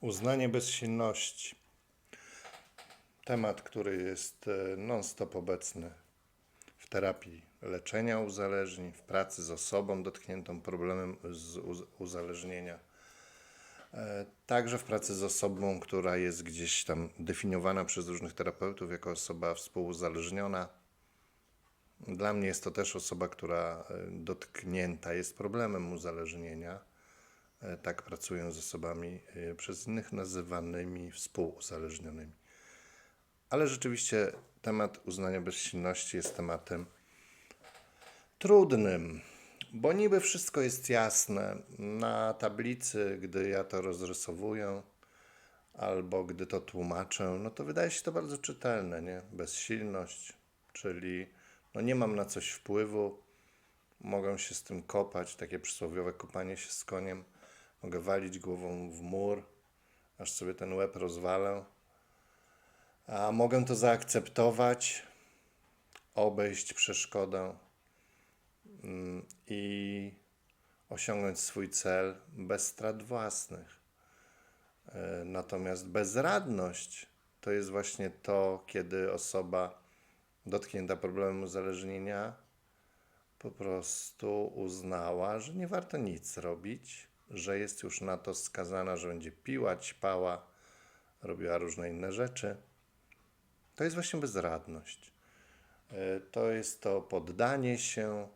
Uznanie bezsilności. Temat, który jest e, non-stop obecny w terapii leczenia uzależnień, w pracy z osobą dotkniętą problemem uzależnienia. E, Także w pracy z osobą, która jest gdzieś tam definiowana przez różnych terapeutów jako osoba współuzależniona. Dla mnie jest to też osoba, która e, dotknięta jest problemem uzależnienia. E, Tak pracują z osobami e, przez innych nazywanymi współuzależnionymi. Ale rzeczywiście temat uznania bezsilności jest tematem trudnym, bo niby wszystko jest jasne. Na tablicy, gdy ja to rozrysowuję, albo gdy to tłumaczę, no to wydaje się to bardzo czytelne, nie? Bezsilność, czyli no nie mam na coś wpływu, mogę się z tym kopać, takie przysłowiowe kopanie się z koniem, mogę walić głową w mur, aż sobie ten łeb rozwalę, a mogę to zaakceptować, obejść przeszkodę mm, i osiągnąć swój cel bez strat własnych. E, Natomiast bezradność to jest właśnie to, kiedy osoba dotknięta problemem uzależnienia po prostu uznała, że nie warto nic robić, że jest już na to skazana, że będzie piła, ćpała, robiła różne inne rzeczy. To jest właśnie bezradność. E, To jest to poddanie się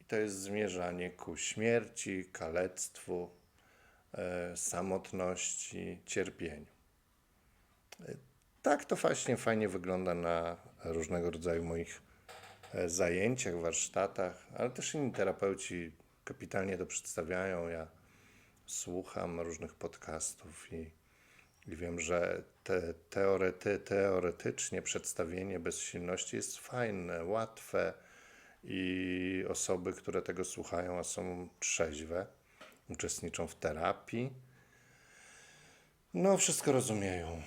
i to jest zmierzanie ku śmierci, kalectwu, e, samotności, cierpieniu. E, Tak to właśnie fajnie wygląda na różnego rodzaju moich zajęciach, warsztatach, ale też inni terapeuci kapitalnie to przedstawiają. Ja słucham różnych podcastów i, i wiem, że te, teorety, teoretycznie przedstawienie bezsilności jest fajne, łatwe i osoby, które tego słuchają, a są trzeźwe, uczestniczą w terapii, no wszystko rozumieją.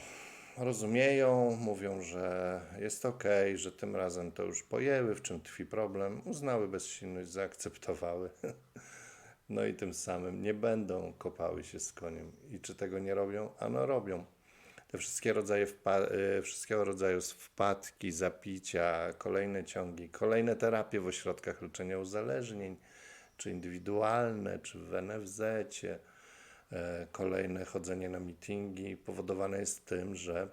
Rozumieją, mówią, że jest ok, że tym razem to już pojęły, w czym tkwi problem, uznały bezsilność, zaakceptowały. No i tym samym nie będą kopały się z koniem. I czy tego nie robią? Ano robią. Te wszystkie rodzaje y, wszystkiego rodzaju wpadki, zapicia, kolejne ciągi, kolejne terapie w ośrodkach leczenia uzależnień, czy indywidualne, czy w NFZ, e, kolejne chodzenie na mityngi powodowane jest tym, że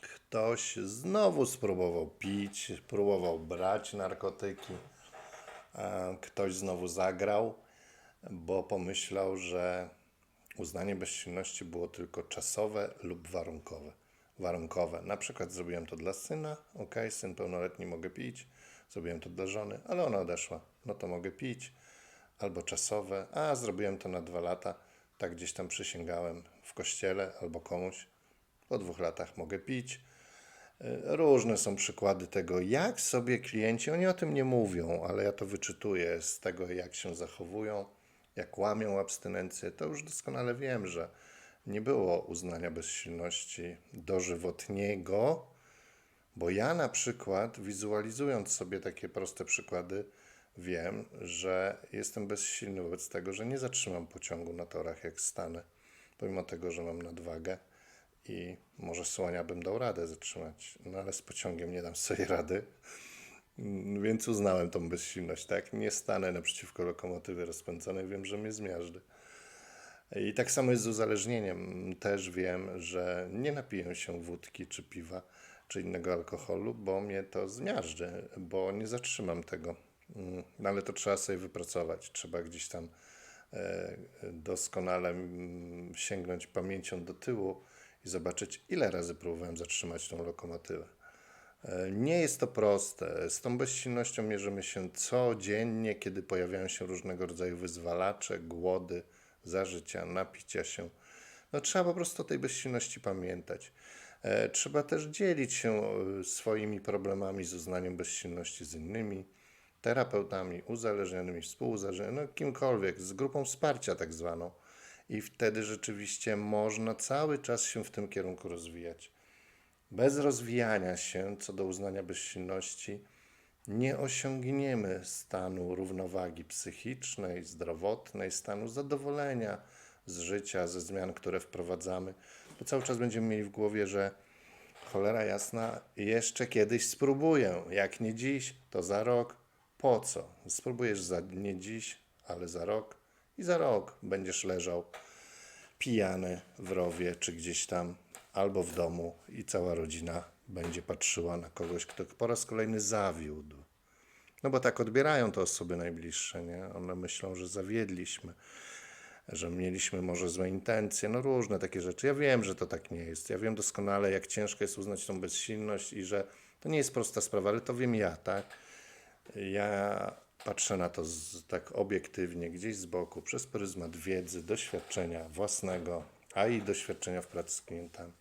ktoś znowu spróbował pić, próbował brać narkotyki, ktoś znowu zagrał, bo pomyślał, że uznanie bezsilności było tylko czasowe lub warunkowe. Warunkowe. Na przykład zrobiłem to dla syna, ok, syn pełnoletni mogę pić, zrobiłem to dla żony, ale ona odeszła, no to mogę pić. Albo czasowe, a zrobiłem to na dwa lata, tak gdzieś tam przysięgałem w kościele albo komuś, po dwóch latach mogę pić. Y, Różne są przykłady tego, jak sobie klienci, oni o tym nie mówią, ale ja to wyczytuję z tego, jak się zachowują, jak łamią abstynencję. To już doskonale wiem, że nie było uznania bezsilności dożywotniego, bo ja na przykład, wizualizując sobie takie proste przykłady, wiem, że jestem bezsilny wobec tego, że nie zatrzymam pociągu na torach, jak stanę, pomimo tego, że mam nadwagę i może słonia bym dał radę zatrzymać, no ale z pociągiem nie dam sobie rady. Mm, Więc uznałem tą bezsilność, tak? Nie stanę naprzeciwko lokomotywy rozpędzonej, wiem, że mnie zmiażdży. I tak samo jest z uzależnieniem. Też wiem, że nie napiję się wódki czy piwa czy innego alkoholu, bo mnie to zmiażdży, bo nie zatrzymam tego. Mm, No ale to trzeba sobie wypracować. Trzeba gdzieś tam e, doskonale mm, sięgnąć pamięcią do tyłu i zobaczyć, ile razy próbowałem zatrzymać tą lokomotywę. Nie jest to proste. Z tą bezsilnością mierzymy się codziennie, kiedy pojawiają się różnego rodzaju wyzwalacze, głody, zażycia, napicia się. No, trzeba po prostu o tej bezsilności pamiętać. E, Trzeba też dzielić się e, swoimi problemami z uznaniem bezsilności z innymi terapeutami, uzależnionymi, współuzależnionymi, no kimkolwiek, z grupą wsparcia tak zwaną. I wtedy rzeczywiście można cały czas się w tym kierunku rozwijać. Bez rozwijania się co do uznania bezsilności nie osiągniemy stanu równowagi psychicznej, zdrowotnej, stanu zadowolenia z życia, ze zmian, które wprowadzamy, bo cały czas będziemy mieli w głowie, że cholera jasna, jeszcze kiedyś spróbuję. Jak nie dziś, to za rok. Po co? Spróbujesz za, nie dziś, ale za rok i za rok będziesz leżał pijany w rowie, czy gdzieś tam, albo w domu i cała rodzina będzie patrzyła na kogoś, kto po raz kolejny zawiódł. No bo tak odbierają to osoby najbliższe, nie? One myślą, że zawiedliśmy, że mieliśmy może złe intencje, no różne takie rzeczy. Ja wiem, że to tak nie jest. Ja wiem doskonale, jak ciężko jest uznać tą bezsilność i że to nie jest prosta sprawa, ale to wiem ja, tak? Ja patrzę na to z, tak obiektywnie, gdzieś z boku, przez pryzmat wiedzy, doświadczenia własnego, a i doświadczenia w pracy z klientami.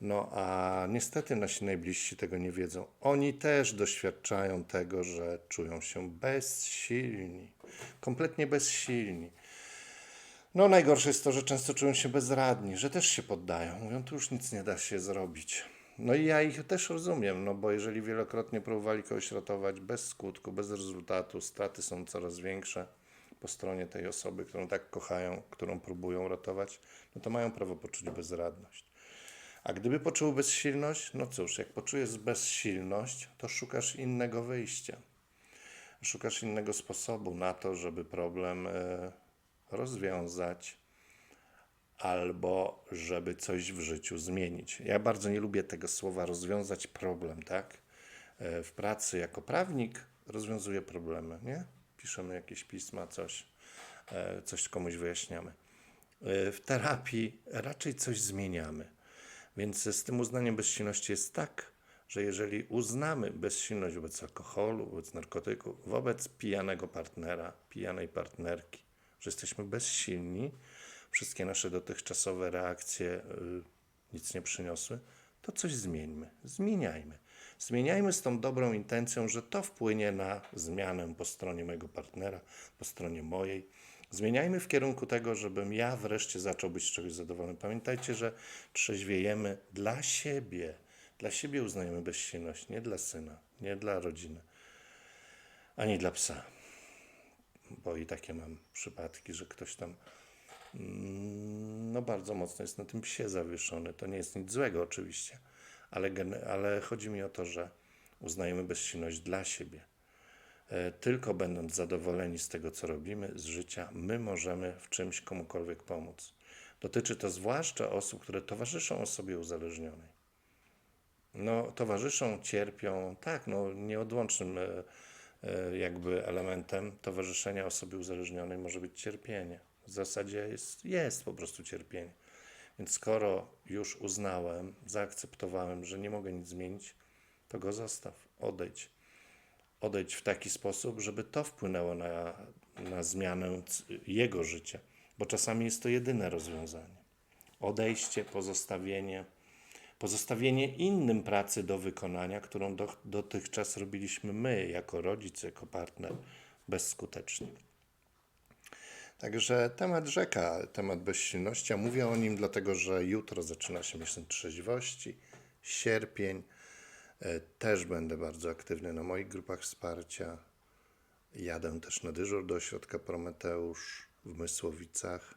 No a niestety nasi najbliżsi tego nie wiedzą. Oni też doświadczają tego, że czują się bezsilni, kompletnie bezsilni. No najgorsze jest to, że często czują się bezradni, że też się poddają. Mówią, tu już nic nie da się zrobić. No i ja ich też rozumiem, no bo jeżeli wielokrotnie próbowali kogoś ratować bez skutku, bez rezultatu, straty są coraz większe po stronie tej osoby, którą tak kochają, którą próbują ratować, no to mają prawo poczuć bezradność. A gdyby poczuł bezsilność, no cóż, jak poczujesz bezsilność, to szukasz innego wyjścia. Szukasz innego sposobu na to, żeby problem e, rozwiązać albo żeby coś w życiu zmienić. Ja bardzo nie lubię tego słowa rozwiązać problem, tak? E, W pracy jako prawnik rozwiązuję problemy, nie? Piszemy jakieś pisma, coś, e, coś komuś wyjaśniamy. E, W terapii raczej coś zmieniamy. Więc z tym uznaniem bezsilności jest tak, że jeżeli uznamy bezsilność wobec alkoholu, wobec narkotyków, wobec pijanego partnera, pijanej partnerki, że jesteśmy bezsilni, wszystkie nasze dotychczasowe reakcje y, nic nie przyniosły, to coś zmieńmy, zmieniajmy. Zmieniajmy z tą dobrą intencją, że to wpłynie na zmianę po stronie mojego partnera, po stronie mojej. Zmieniajmy w kierunku tego, żebym ja wreszcie zaczął być z czegoś zadowolony. Pamiętajcie, że trzeźwiejemy dla siebie. Dla siebie uznajemy bezsilność, nie dla syna, nie dla rodziny, ani dla psa. Bo i takie mam przypadki, że ktoś tam mm, no bardzo mocno jest na tym psie zawieszony. To nie jest nic złego oczywiście, ale, ale chodzi mi o to, że uznajemy bezsilność dla siebie. E, Tylko będąc zadowoleni z tego, co robimy, z życia, my możemy w czymś komukolwiek pomóc. Dotyczy to zwłaszcza osób, które towarzyszą osobie uzależnionej. No, towarzyszą, cierpią, tak, no, nieodłącznym e, e, jakby elementem towarzyszenia osobie uzależnionej może być cierpienie. W zasadzie jest, jest po prostu cierpienie. Więc skoro już uznałem, zaakceptowałem, że nie mogę nic zmienić, to go zostaw, odejdź. Odejdź w taki sposób, żeby to wpłynęło na, na zmianę jego życia, bo czasami jest to jedyne rozwiązanie. Odejście, pozostawienie, pozostawienie innym pracy do wykonania, którą do, dotychczas robiliśmy my, jako rodzic, jako partner, bezskutecznie. Także temat rzeka, temat bezsilności, a mówię o nim dlatego, że jutro zaczyna się miesiąc trzeźwości, sierpień. E, Też będę bardzo aktywny na moich grupach wsparcia. Jadę też na dyżur do ośrodka Prometeusz w Mysłowicach.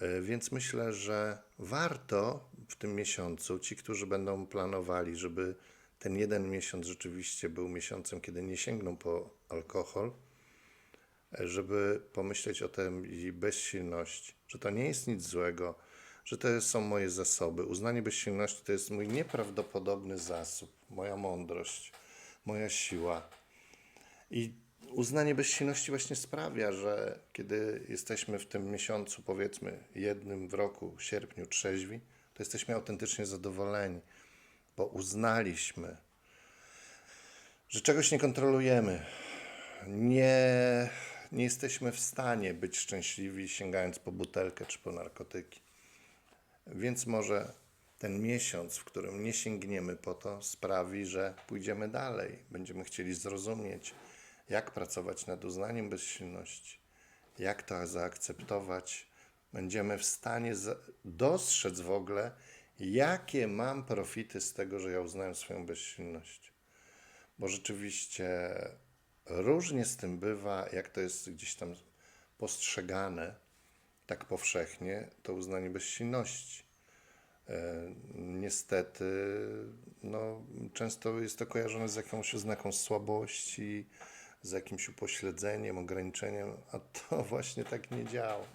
E, Więc myślę, że warto w tym miesiącu, ci, którzy będą planowali, żeby ten jeden miesiąc rzeczywiście był miesiącem, kiedy nie sięgną po alkohol, żeby pomyśleć o tej bezsilności, że to nie jest nic złego, że to są moje zasoby. Uznanie bezsilności to jest mój nieprawdopodobny zasób, moja mądrość, moja siła. I uznanie bezsilności właśnie sprawia, że kiedy jesteśmy w tym miesiącu, powiedzmy jednym w roku, sierpniu, trzeźwi, to jesteśmy autentycznie zadowoleni, bo uznaliśmy, że czegoś nie kontrolujemy, nie, nie jesteśmy w stanie być szczęśliwi sięgając po butelkę czy po narkotyki. Więc może ten miesiąc, w którym nie sięgniemy po to, sprawi, że pójdziemy dalej. Będziemy chcieli zrozumieć, jak pracować nad uznaniem bezsilności, jak to zaakceptować. Będziemy w stanie dostrzec w ogóle, jakie mam profity z tego, że ja uznałem swoją bezsilność. Bo rzeczywiście różnie z tym bywa, jak to jest gdzieś tam postrzegane tak powszechnie, to uznanie bezsilności. E, Niestety, no, często jest to kojarzone z jakąś oznaką słabości, z jakimś upośledzeniem, ograniczeniem, a to właśnie tak nie działa.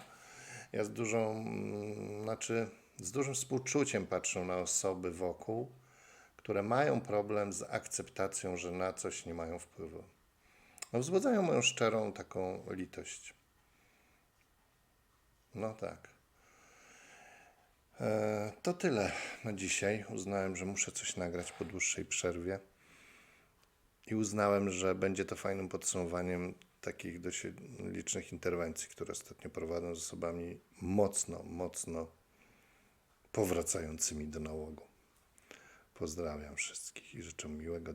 Ja z dużą, mm, znaczy, z dużym współczuciem patrzę na osoby wokół, które mają problem z akceptacją, że na coś nie mają wpływu. No, wzbudzają moją szczerą taką litość. No tak. E, to tyle na dzisiaj. Uznałem, że muszę coś nagrać po dłuższej przerwie. I uznałem, że będzie to fajnym podsumowaniem takich dość licznych interwencji, które ostatnio prowadzę z osobami mocno, mocno powracającymi do nałogu. Pozdrawiam wszystkich i życzę miłego